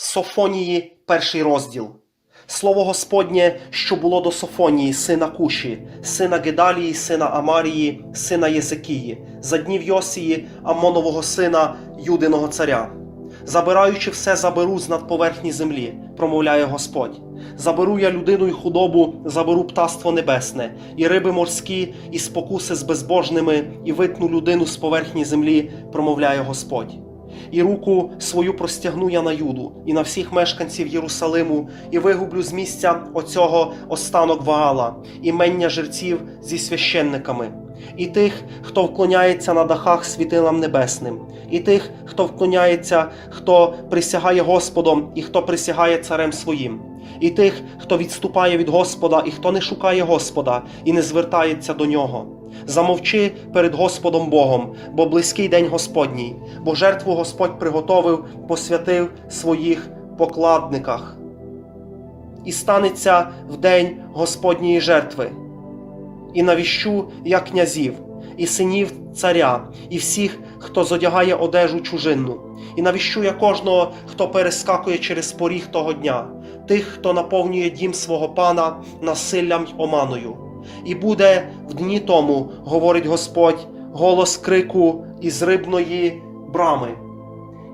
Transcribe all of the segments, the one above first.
Софонії, перший розділ. Слово Господнє, що було до Софонії, сина Куші, сина Гедалії, сина Амарії, сина Єзекії, за днів Йосії, Амонового сина, Юдиного царя. Забираючи все, заберу з надповерхні землі, промовляє Господь. Заберу я людину й худобу, заберу птаство небесне, і риби морські, і спокуси з безбожними, і витну людину з поверхні землі, промовляє Господь. І руку свою простягну я на Юду і на всіх мешканців Єрусалиму, і вигублю з місця оцього останок Ваала, імення жерців зі священниками, і тих, хто вклоняється на дахах світилам небесним, і тих, хто вклоняється, хто присягає Господом і хто присягає царем своїм, і тих, хто відступає від Господа, і хто не шукає Господа і не звертається до нього. Замовчи перед Господом Богом, бо близький день Господній, бо жертву Господь приготовив, посвятив своїх покладниках. І станеться в день Господньої жертви, і навіщу я князів, і синів царя, і всіх, хто зодягає одежу чужинну, і навіщу я кожного, хто перескакує через поріг того дня, тих, хто наповнює дім свого пана насиллям й оманою. І буде в дні тому, говорить Господь, голос крику із рибної брами,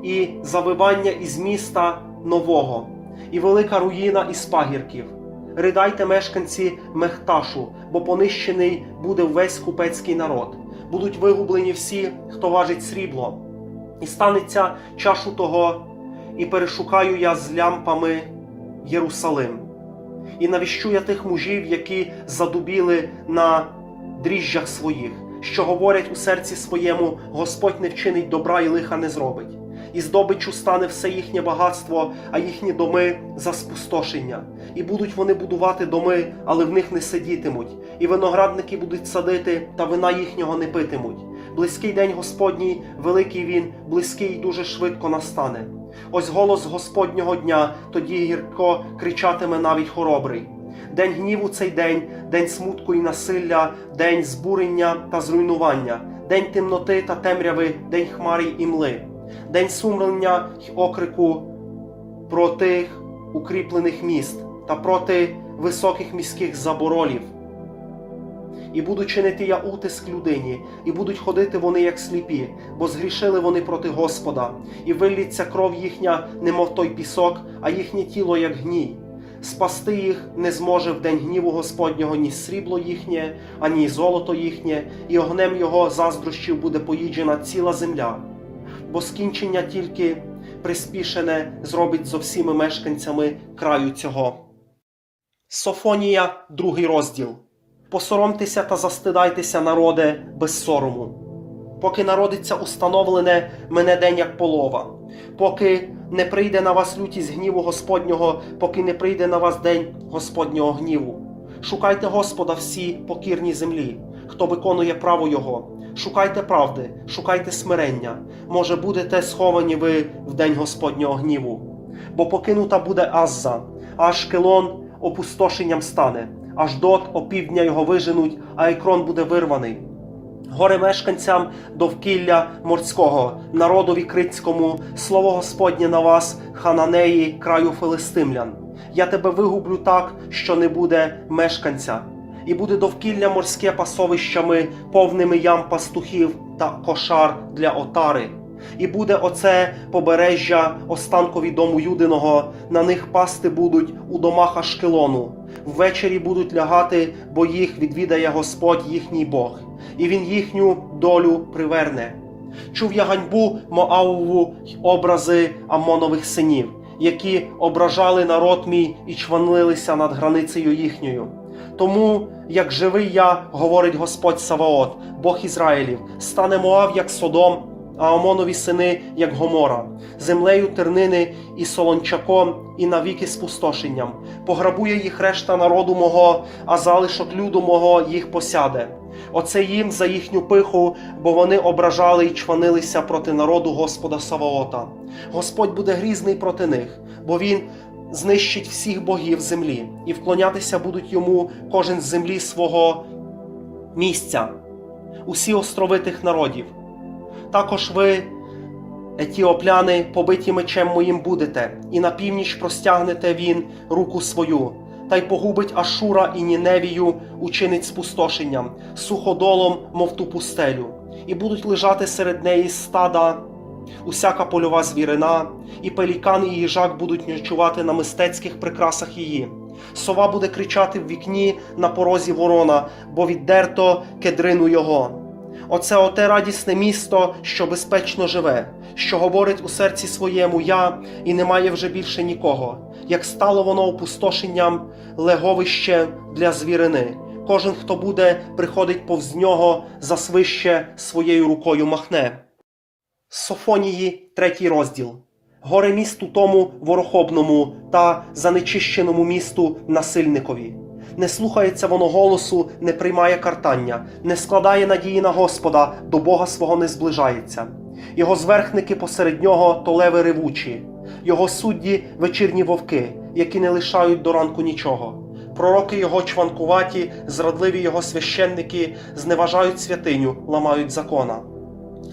і завивання із міста нового, і велика руїна із пагірків. Ридайте, мешканці Мехташу, бо понищений буде весь купецький народ. Будуть вигублені всі, хто важить срібло, і станеться чашу того, і перешукаю я з лямпами Єрусалим і навіщу я тих мужів, які задубіли на дріжджах своїх, що говорять у серці своєму: Господь не вчинить добра і лиха не зробить. І здобичу стане все їхнє багатство, а їхні доми за спустошення. І будуть вони будувати доми, але в них не сидітимуть, і виноградники будуть садити, та вина їхнього не питимуть. Близький день Господній, великий він, близький і дуже швидко настане. Ось голос Господнього дня, тоді гірко кричатиме навіть хоробрий. День гніву цей день, день смутку і насилля, день збурення та зруйнування, день темноти та темряви, день хмари і мли, день сумлення й окрику проти укріплених міст та проти високих міських заборолів. І буду чинити я утиск людині, і будуть ходити вони, як сліпі, бо згрішили вони проти Господа, і виллється кров їхня, немов той пісок, а їхнє тіло, як гній. Спасти їх не зможе в день гніву Господнього ні срібло їхнє, ані золото їхнє, і огнем його заздрощів буде поїджена ціла земля. Бо скінчення тільки приспішене зробить зо всіми мешканцями краю цього. Софонія, другий розділ. Посоромтеся та застидайтеся, народе, без сорому. Поки народиться установлене мене день як полова, поки не прийде на вас лютість гніву Господнього, поки не прийде на вас день Господнього гніву. Шукайте Господа всі покірні землі, хто виконує право Його. Шукайте правди, шукайте смирення. Може, будете сховані ви в день Господнього гніву. Бо покинута буде Азза, аж Келон опустошенням стане аж дот опівдня його виженуть, а екрон буде вирваний. Горе мешканцям довкілля морського, народові крицькому, слово Господнє на вас, хананеї, краю филистимлян. Я тебе вигублю так, що не буде мешканця, і буде довкілля морське пасовищами, повними ям пастухів та кошар для отари. І буде оце побережжя останкові дому Юдиного, на них пасти будуть у домах Ашкелону. Ввечері будуть лягати, бо їх відвідає Господь їхній Бог, і Він їхню долю приверне. Чув я ганьбу Моавову й образи Амонових синів, які ображали народ мій і чванилися над границею їхньою. Тому, як живий я, говорить Господь Саваот, Бог Ізраїлів, стане Моав, як Содом, а Омонові сини, як Гомора, землею тернини і солончаком, і навіки спустошенням. Пограбує їх решта народу мого, а залишок люду мого їх посяде. Оце їм за їхню пиху, бо вони ображали й чванилися проти народу Господа Саваота. Господь буде грізний проти них, бо він знищить всіх богів землі, і вклонятися будуть йому кожен з землі свого місця, усі острови тих народів. Також ви Етіопляни, побиті мечем моїм будете, і на північ простягнете він руку свою, та й погубить Ашура і Ніневію, учинить спустошенням, суходолом, мов ту пустелю, і будуть лежати серед неї стада, усяка польова звірина, і пелікан і їжак будуть ночувати на мистецьких прикрасах її. Сова буде кричати в вікні на порозі ворона, бо віддерто кедрину його. Оце оте радісне місто, що безпечно живе, що говорить у серці своєму я і немає вже більше нікого. Як стало воно опустошенням, леговище для звірини. Кожен, хто буде, приходить повз нього, засвище своєю рукою махне. Софонії, третій розділ. Горе місту тому ворохобному та занечищеному місту насильникові. Не слухається воно голосу, не приймає картання, не складає надії на Господа, до Бога свого не зближається. Його зверхники посеред нього то леви ревучі, його судді вечірні вовки, які не лишають до ранку нічого. Пророки його чванкуваті, зрадливі його священники зневажають святиню, ламають закона.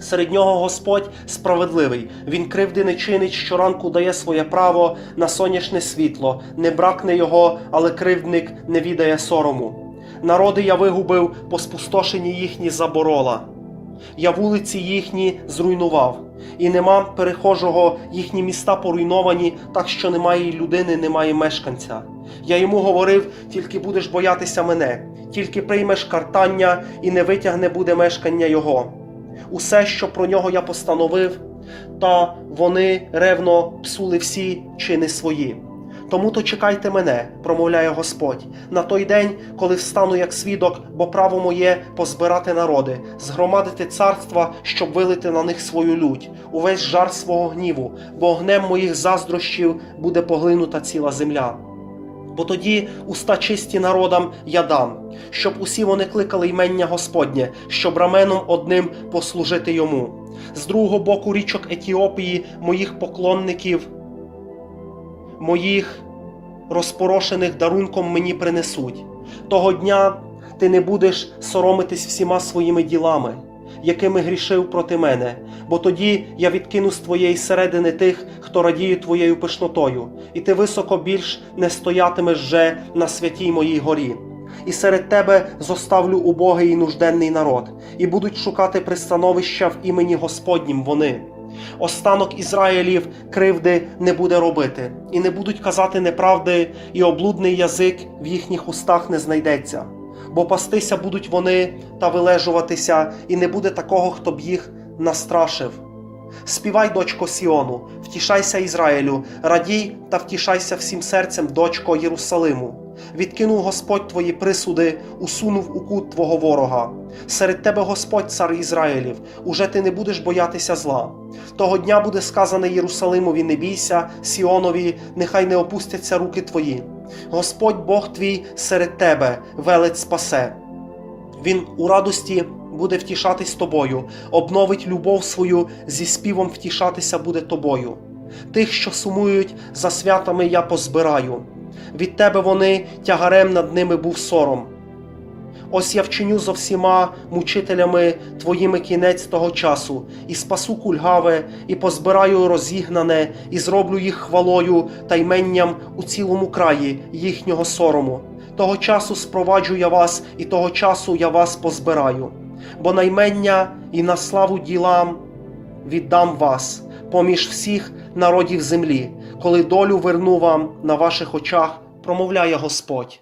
Серед нього Господь справедливий, він кривди не чинить, щоранку дає своє право на сонячне світло, не бракне його, але кривдник не відає сорому. Народи я вигубив, по спустошенні їхні заборола. Я вулиці їхні зруйнував, і нема перехожого, їхні міста поруйновані, так що немає людини, немає мешканця. Я йому говорив: тільки будеш боятися мене, тільки приймеш картання, і не витягне буде мешкання його усе, що про нього я постановив, та вони ревно псули всі чини свої. Тому то чекайте мене, промовляє Господь, на той день, коли встану як свідок, бо право моє позбирати народи, згромадити царства, щоб вилити на них свою лють, увесь жар свого гніву, бо огнем моїх заздрощів буде поглинута ціла земля. Бо тоді уста чисті народам я дам, щоб усі вони кликали ймення Господнє, щоб раменом одним послужити йому. З другого боку річок Етіопії, моїх поклонників, моїх розпорошених дарунком мені принесуть. Того дня ти не будеш соромитись всіма своїми ділами, якими грішив проти мене, бо тоді я відкину з твоєї середини тих, хто радіє твоєю пишнотою, і ти високо більш не стоятимеш вже на святій моїй горі. І серед тебе зоставлю убогий і нужденний народ, і будуть шукати пристановища в імені Господнім вони. Останок Ізраїлів кривди не буде робити, і не будуть казати неправди, і облудний язик в їхніх устах не знайдеться. Бо пастися будуть вони та вилежуватися, і не буде такого, хто б їх настрашив. Співай, дочко Сіону, втішайся Ізраїлю, радій та втішайся всім серцем, дочко Єрусалиму. Відкинув Господь твої присуди, усунув у кут твого ворога. Серед тебе Господь, цар Ізраїлів, уже ти не будеш боятися зла. Того дня буде сказане Єрусалимові, не бійся, Сіонові, нехай не опустяться руки твої. Господь Бог твій серед тебе, велець спасе. Він у радості буде втішатись тобою, обновить любов свою, зі співом втішатися буде тобою. Тих, що сумують за святами, я позбираю. Від тебе вони тягарем над ними був сором. Ось я вчиню зо всіма мучителями твоїми кінець того часу, і спасу кульгаве, і позбираю розігнане, і зроблю їх хвалою та йменням у цілому краї їхнього сорому. Того часу спроваджу я вас, і того часу я вас позбираю. Бо наймення і на славу ділам віддам вас поміж всіх народів землі, коли долю верну вам на ваших очах, промовляє Господь.